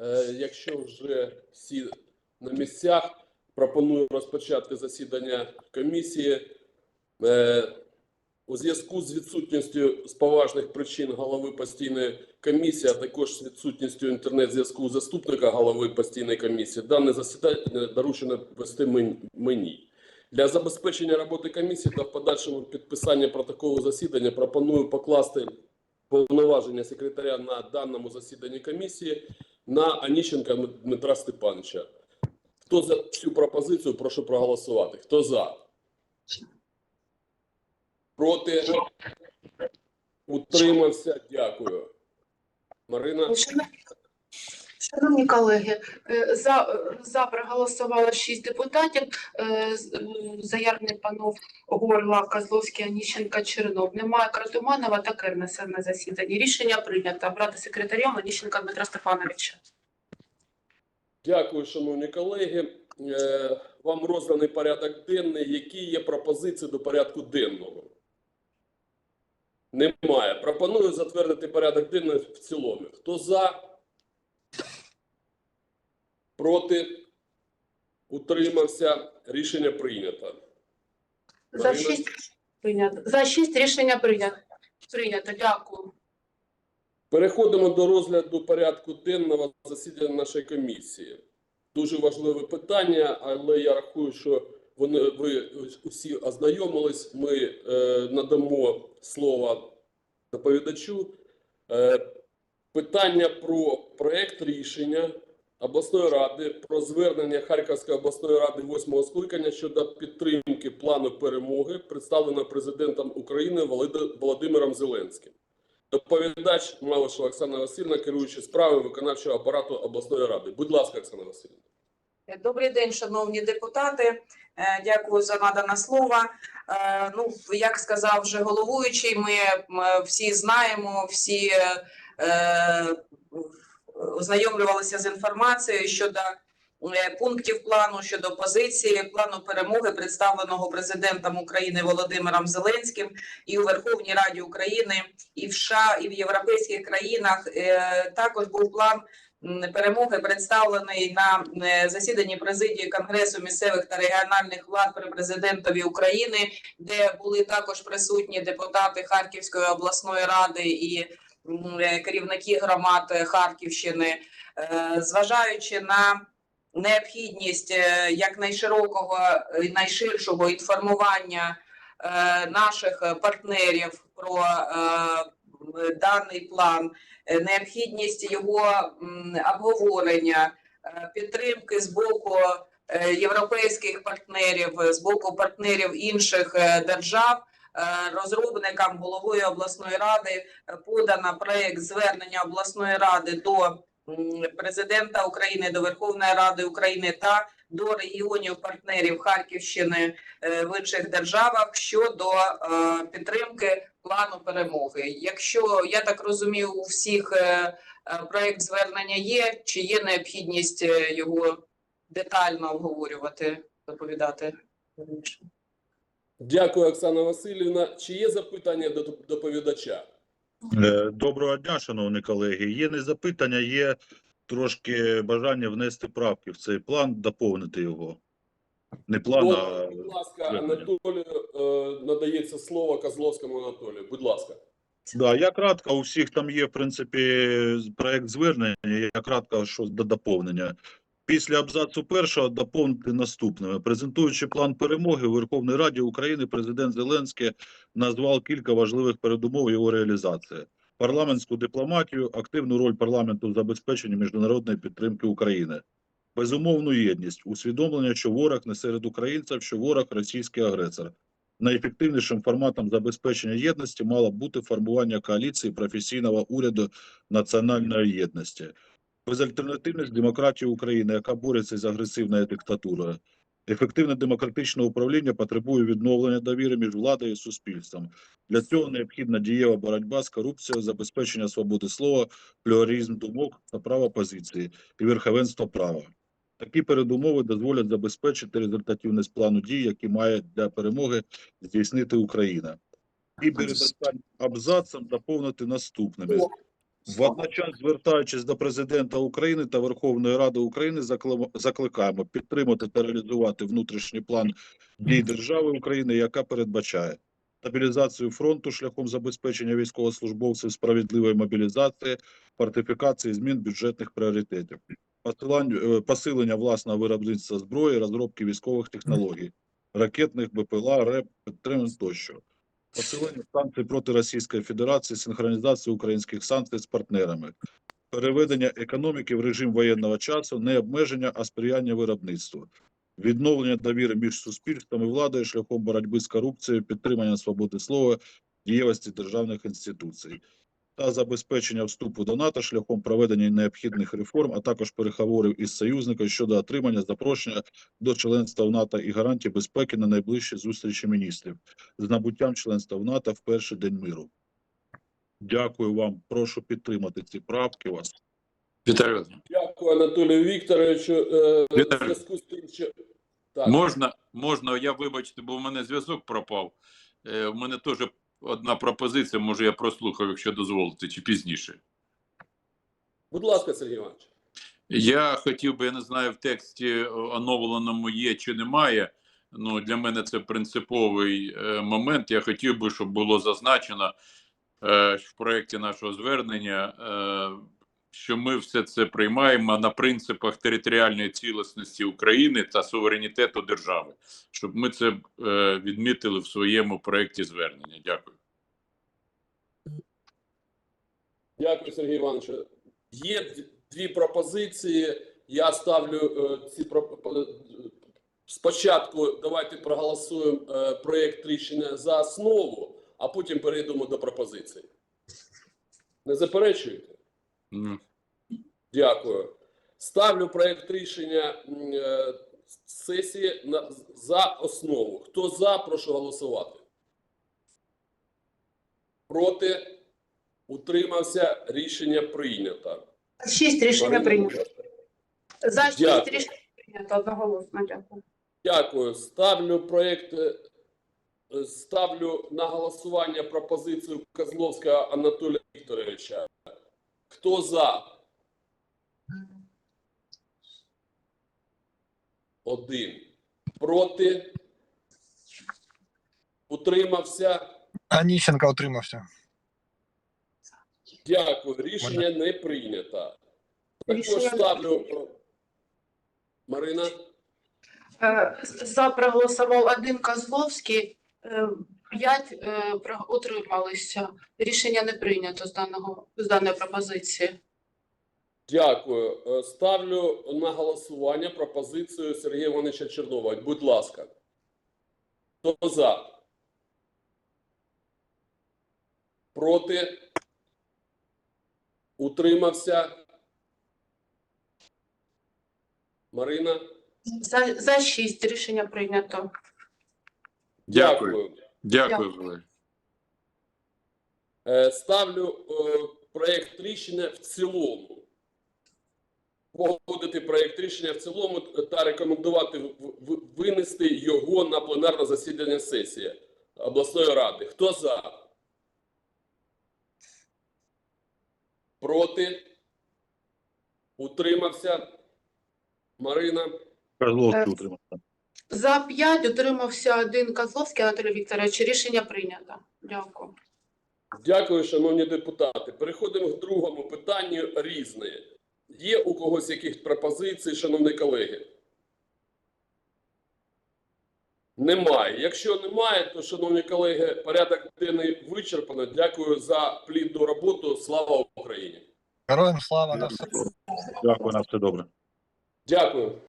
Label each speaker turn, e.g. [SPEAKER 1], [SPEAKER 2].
[SPEAKER 1] Е, Якщо вже всі на місцях, пропоную розпочати засідання комісії. Е, У зв'язку з відсутністю з поважних причин голови постійної комісії, а також з відсутністю інтернет-зв'язку заступника голови постійної комісії, дане засідання доручено вести мені. Для забезпечення роботи комісії та в подальшому підписання протоколу засідання пропоную покласти повноваження секретаря на даному засіданні комісії на Аніщенка Дмитра Степановича. Хто за цю пропозицію, прошу проголосувати. Хто за? Проти? Утримався? Дякую. Марина?
[SPEAKER 2] Шановні колеги, е, за, за проголосувало шість депутатів. Е, Заявник панов Горла, Козловський, Аніщенка, Чернов. Немає Кратуманова та Кернеса на засіданні. Рішення прийнято. Брати секретарем Аніщенка Дмитра Степановича.
[SPEAKER 1] Дякую, шановні колеги. Е, Вам розданий порядок денний. Які є пропозиції до порядку денного? Немає. Пропоную затвердити порядок денний в цілому. Хто за? Проти? Утримався? Рішення прийнято.
[SPEAKER 2] За шість прийнято. За шість рішення прийнято. Прийнято. Дякую.
[SPEAKER 1] Переходимо до розгляду порядку денного засідання нашої комісії. Дуже важливе питання, але я рахую, що вони ви усі ознайомились. Ми е, надамо слово доповідачу. Е, питання про проект рішення обласної ради про звернення Харківської обласної ради восьмого скликання щодо підтримки плану перемоги, представлено президентом України Володи- Володимиром Зеленським. Доповідач Малиш Олександра Васильівна, керуючи справи виконавчого апарату обласної ради. Будь ласка, Оксана Васильівна.
[SPEAKER 3] Добрий день, шановні депутати. Е, Дякую за надане слово. Е, Ну, як сказав вже головуючий, ми всі знаємо, всі е, ознайомлювалися з інформацією щодо е, пунктів плану, щодо позиції плану перемоги, представленого президентом України Володимиром Зеленським і у Верховній Раді України, і в США, і в європейських країнах. Е, Також був план перемоги представлений на е, засіданні президії Конгресу місцевих та регіональних влад при президентові України, де були також присутні депутати Харківської обласної ради і керівники громад е, Харківщини, Е, зважаючи на необхідність е, якнайширокого і найширшого інформування е, наших партнерів про е, даний план е, необхідність його обговорення, е, підтримки з боку е, європейських партнерів, е, з боку партнерів інших е, держав. Е, Розробникам головою обласної ради е, подано проект звернення обласної ради до президента України, до Верховної Ради України та до регіонів партнерів Харківщини е, в інших державах щодо підтримки плану перемоги. Якщо я так розумію, у всіх проект звернення є, чи є необхідність його детально обговорювати, доповідати?
[SPEAKER 1] Дякую, Оксана Васильівна. Чи є запитання до доповідача?
[SPEAKER 4] Е, Доброго дня, шановні колеги. Є не запитання, є трошки бажання внести правки в цей план, доповнити його. Не план, а
[SPEAKER 1] будь ласка. Анатолію е, надається слово Козловському Анатолію. Будь ласка.
[SPEAKER 4] Да, я кратко, у всіх там є, в принципі, проект звернення, я кратко, що до доповнення. Після абзацу першого доповнити наступними. Презентуючи план перемоги у Верховній Раді України, президент Зеленський назвав кілька важливих передумов його реалізації. Парламентську дипломатію, активну роль парламенту в забезпеченні міжнародної підтримки України, безумовну єдність, усвідомлення, що ворог не серед українців, що ворог російський агресор. Найефективнішим форматом забезпечення єдності мало бути формування коаліції професійного уряду національної єдності. Безальтернативність демократії України, яка бореться з агресивною диктатурою. Ефективне демократичне управління потребує відновлення довіри між владою і суспільством. Для цього необхідна дієва боротьба з корупцією, забезпечення свободи слова, плюралізм думок та права позиції і верховенство права. Такі передумови дозволять забезпечити результативність плану дій, які має для перемоги здійснити Україна. І перед останнім абзацом доповнити наступними. Водночас, звертаючись до президента України та Верховної Ради України, закли- закликаємо підтримати та реалізувати внутрішній план дій держави України, яка передбачає стабілізацію фронту шляхом забезпечення військовослужбовців справедливої мобілізації, фортифікації змін бюджетних пріоритетів, е, посилення власного виробництва зброї, розробки військових технологій, ракетних БПЛА, РЕП, підтримань тощо. Посилення санкцій проти Російської Федерації, синхронізацію українських санкцій з партнерами, переведення економіки в режим воєнного часу, не обмеження, а сприяння виробництву, відновлення довіри між суспільством і владою шляхом боротьби з корупцією, підтримання свободи слова, дієвості державних інституцій та забезпечення вступу до НАТО шляхом проведення необхідних реформ, а також переговорів із союзниками щодо отримання запрошення до членства в НАТО і гарантій безпеки на найближчі зустрічі міністрів з набуттям членства в НАТО в перший день миру. Дякую вам. Прошу підтримати ці правки вас.
[SPEAKER 5] Віталій
[SPEAKER 1] Дякую, Анатолію Вікторовичу. Е,
[SPEAKER 5] Віталій.
[SPEAKER 1] зв'язку з тим, що так.
[SPEAKER 5] можна, можна, я вибачте, бо в мене зв'язок пропав. Е, У мене теж одна пропозиція, може я прослухав, якщо дозволите, чи пізніше.
[SPEAKER 1] Будь ласка, Сергій Іванович.
[SPEAKER 5] Я хотів би, я не знаю, в тексті оновленому є чи немає. Ну, для мене це принциповий е, момент. Я хотів би, щоб було зазначено е, в проєкті нашого звернення, е, що ми все це приймаємо на принципах територіальної цілісності України та суверенітету держави, щоб ми це е, відмітили в своєму проєкті звернення. Дякую.
[SPEAKER 1] Дякую, Сергій Іванович. Є дві пропозиції. Я ставлю е, ці пропо- е, спочатку. Давайте проголосуємо е, проєкт рішення за основу, а потім перейдемо до пропозицій. Не заперечуєте? Дякую. Ставлю проєкт рішення е, сесії на, за основу. Хто за, прошу голосувати. Проти? Утримався. Рішення прийнято.
[SPEAKER 2] Шість рішення прийнято. За шість
[SPEAKER 1] Дякую.
[SPEAKER 2] рішень прийнято одноголосно. Дякую.
[SPEAKER 1] Дякую. Ставлю проєкт. е, е, Ставлю на голосування пропозицію Козловського Анатолія Вікторовича. Хто за? Один. Проти? Утримався?
[SPEAKER 6] Аніщенко утримався.
[SPEAKER 1] Дякую. Рішення не прийнято. Також
[SPEAKER 2] Рішення-
[SPEAKER 1] ставлю. Марина?
[SPEAKER 2] Е, За проголосував один Козловський, е, п'ять е, про- утрималися. Рішення не прийнято з даного з даної пропозиції.
[SPEAKER 1] Дякую. Е, Ставлю на голосування пропозицію Сергія Івановича Чернова. Будь ласка. Хто за? Проти? Утримався? Марина?
[SPEAKER 2] За, за шість рішення прийнято.
[SPEAKER 5] Дякую. Дякую,
[SPEAKER 2] Дякую.
[SPEAKER 5] Валерій.
[SPEAKER 1] Е, Ставлю е, проєкт рішення в цілому. Погодити проєкт рішення в цілому та рекомендувати в- в- винести його на пленарне засідання сесії обласної ради. Хто за? Проти? Утримався? Марина?
[SPEAKER 4] Козловський
[SPEAKER 2] Е,
[SPEAKER 4] утримався.
[SPEAKER 2] За п'ять утримався один Козловський Анатолій Вікторович. Рішення прийнято. Дякую.
[SPEAKER 1] Дякую, шановні депутати. Переходимо к другому питанню різне. Є у когось якісь пропозиції, шановні колеги? Немає. Якщо немає, то, шановні колеги, порядок денний вичерпано. Дякую за плідну роботу. Слава Україні!
[SPEAKER 6] Героям слава на все.
[SPEAKER 4] Дякую, на все добре.
[SPEAKER 1] Дякую.